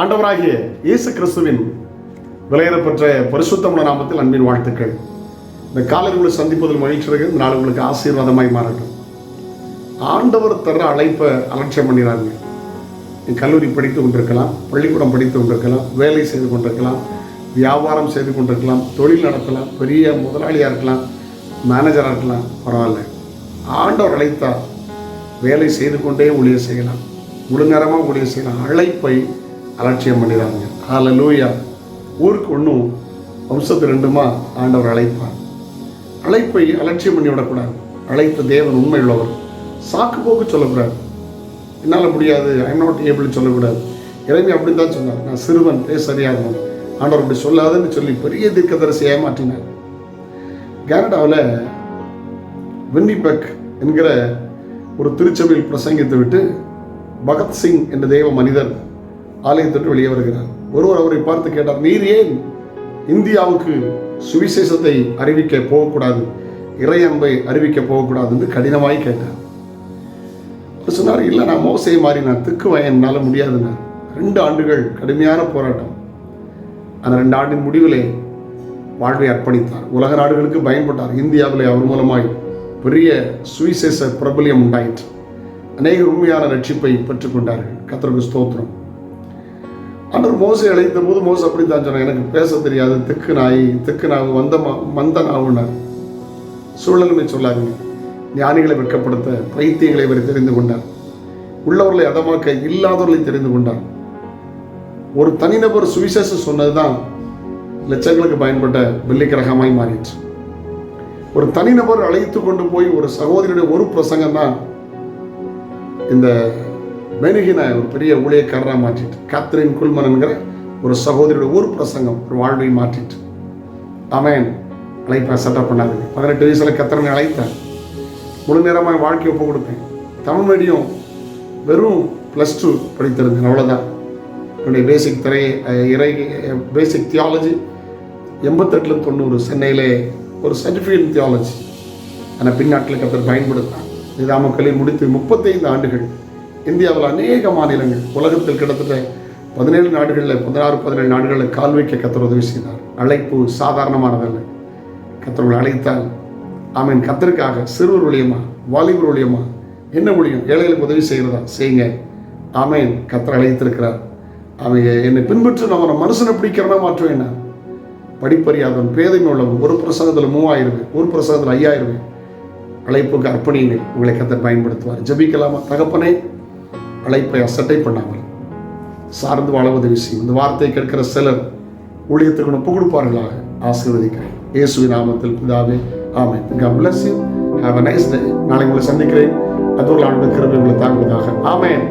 ஆண்டவராகிய இயேசு கிறிஸ்துவின் விலையேறப்பெற்ற பரிசுத்தமுள்ள நாமத்தில் அன்பின் வாழ்த்துக்கள். இந்த காலையில் உங்களை சந்திப்பதில் மகிழ்ச்சியாக இந்த நாள் உங்களுக்கு ஆசீர்வாதமாய் மாறட்டும். ஆண்டவர் தர அழைப்பை அலட்சியம் பண்ணிடாங்க நீ கல்லூரி படித்து கொண்டிருக்கலாம் பள்ளிக்கூடம் படித்து கொண்டிருக்கலாம் வேலை செய்து கொண்டிருக்கலாம் வியாபாரம் செய்து கொண்டிருக்கலாம் தொழில் நடத்தலாம் பெரிய முதலாளியாக இருக்கலாம் மேனேஜராக இருக்கலாம் பரவாயில்ல. ஆண்டவர் அழைத்தால் வேலை செய்து கொண்டே ஊழியர் செய்யலாம். முழு நேரமாக ஊழியர் செய்யலாம். அழைப்பை அலட்சியம் பண்ணிடுறாங்க அதில் லூயா ஊருக்கு ஒன்றும் வம்சத்து ரெண்டுமா ஆண்டவர் அழைப்பார். அழைப்பை அலட்சியம் பண்ணி விடக்கூடாது. அழைத்த தேவன் உண்மை உள்ளவர் சாக்கு போக்கு சொல்லக்கூடாது. என்னால் முடியாது. ஐம் நாட் ஏபிள் சொல்லக்கூடாது. இறைமை அப்படி தான் சொன்னார். நான் சிறுவன் பேச சரியாகணும் ஆண்டவர் அப்படி சொல்லாதுன்னு சொல்லி பெரிய தீர்க்கதரிசி ஏமாற்றினார். கனடாவில் வின்னிபெக் என்கிற ஒரு திருச்சபையில் பிரசங்கித்து விட்டு பகத்சிங் என்ற தெய்வ மனிதர் ஆலயத்தொட்டு வெளியே வருகிறார். ஒருவர் அவரை பார்த்து கேட்டார் நீர் ஏன் இந்தியாவுக்கு சுவிசேஷத்தை அறிவிக்க போகக்கூடாது? இறை அன்பை அறிவிக்க போகக்கூடாது? என்று கடினமாய் கேட்டார். அவர் சொன்னார் இல்லை நான் மோசையை மாறி நான் திக்குவேன் என்னால் முடியாதுண்ணா ரெண்டு ஆண்டுகள் கடுமையான போராட்டம். அந்த ரெண்டு ஆண்டின் முடிவிலே வாழ்வை அர்ப்பணித்தார். உலக நாடுகளுக்கு பயன்பட்டார். இந்தியாவிலே அவர் மூலமாய் பெரிய சுவிசேஷ பிரபலியம் உண்டாயிற்று. அநேக உண்மையான ரட்சிப்பை பெற்றுக்கொண்டார்கள். கத்தருக்கு ஸ்தோத்திரம். அன்று மோசை அழைத்த போது மோசை அப்படி தான் சொன்னார் எனக்கு பேச தெரியாது. தெக்கு நாய் தெக்கு நாவு வந்த மந்த நாவுனார் சூழலுமே சொல்லாதீங்க. ஞானிகளை வெட்கப்படுத்த பைத்தியங்களை இவர் தெரிந்து கொண்டார். உள்ளவர்களை அதமாக்க இல்லாதவர்களை தெரிந்து கொண்டார். ஒரு தனிநபர் சுவிசேஷம் சொன்னதுதான் லட்சங்களுக்கு பயன்பட்ட வெள்ளிக்கிரகமாய் மாறிற்று. ஒரு தனிநபர் அழைத்து கொண்டு போய் ஒரு சகோதரியுடைய ஒரு பிரசங்கம் தான் இந்த மெனுகினாய் ஒரு பெரிய ஊழியக்காரராக மாற்றிட்டு காத்ரின் குல்மன் ஒரு சகோதரியோட ஒரு பிரசங்கம் ஒரு வாழ்வை மாற்றிட்டு. அவன் அழைப்பை செட்டப் பண்ணாதுங்க. பதினெட்டு வயசில் கத்திரனை அழைத்தேன் முழு நேரமாக வாழ்க்கை ஒப்பு கொடுப்பேன். தமிழ் மீடியம் வெறும் ப்ளஸ் டூ படித்திருந்தேன் அவ்வளோதான் என்னுடைய பேசிக் திரை இறை பேசிக் தியாலஜி எண்பத்தெட்டில் தொண்ணூறு சென்னையிலே ஒரு சர்டிஃபிகேட் தியாலஜி ஆனால் பின்னாட்டில் கத்தர் பயன்படுத்தான் நிதாமக்கலில் முடித்து முப்பத்தைந்து ஆண்டுகள் இந்தியாவில் அநேக மாநிலங்கள் உலகத்தில் கிட்டத்தட்ட பதினேழு நாடுகளில் பதினாறு பதினேழு நாடுகளில் கால் வைக்க கத்தர் உதவி செய்தார். அழைப்பு சாதாரணமானதல்ல. கத்தர்களை அழைத்தால் ஆமீன். கத்தருக்காக சிறுவர் ஊழியமா வாலிபர் ஊழியமா என்ன முடியும் ஏழைகளுக்கு உதவி செய்கிறதா? செய்யுங்க. ஆமேன். கத்தர் அழைத்திருக்கிறார். அவங்க என்னை பின்பற்று நான் அவனை மனுஷனை பிடிக்கிறனா மாற்றம் என்ன? படிப்பறியாதவன் பேதமை உள்ளவன். ஒரு பிரசங்கத்தில் மூவாயிரம் ஒரு பிரசங்கத்தில் ஐயாயிரம் அழைப்புக்கு அர்ப்பணியுங்கள். உங்களை கத்தர் பயன்படுத்துவார். ஜெபிக்கலாமா? தகப்பனே அழைப்பை அசட்டை பண்ணாமல் சார்ந்து வாழ உதவி செய்யும் இந்த வார்த்தையை கேட்கிற சிலர் ஊழியத்துக்கு ஒப்பு கொடுப்பார்களாக ஆசீர்வதிக்கிறேன். இயேசுவி நாமத்தில் பிதாவே ஆமை God bless you. Have a nice day. நாளை உங்களை சந்திக்கிறேன். அது ஆண்டு கிருபை உங்களை தாங்குவதாக ஆமேன்.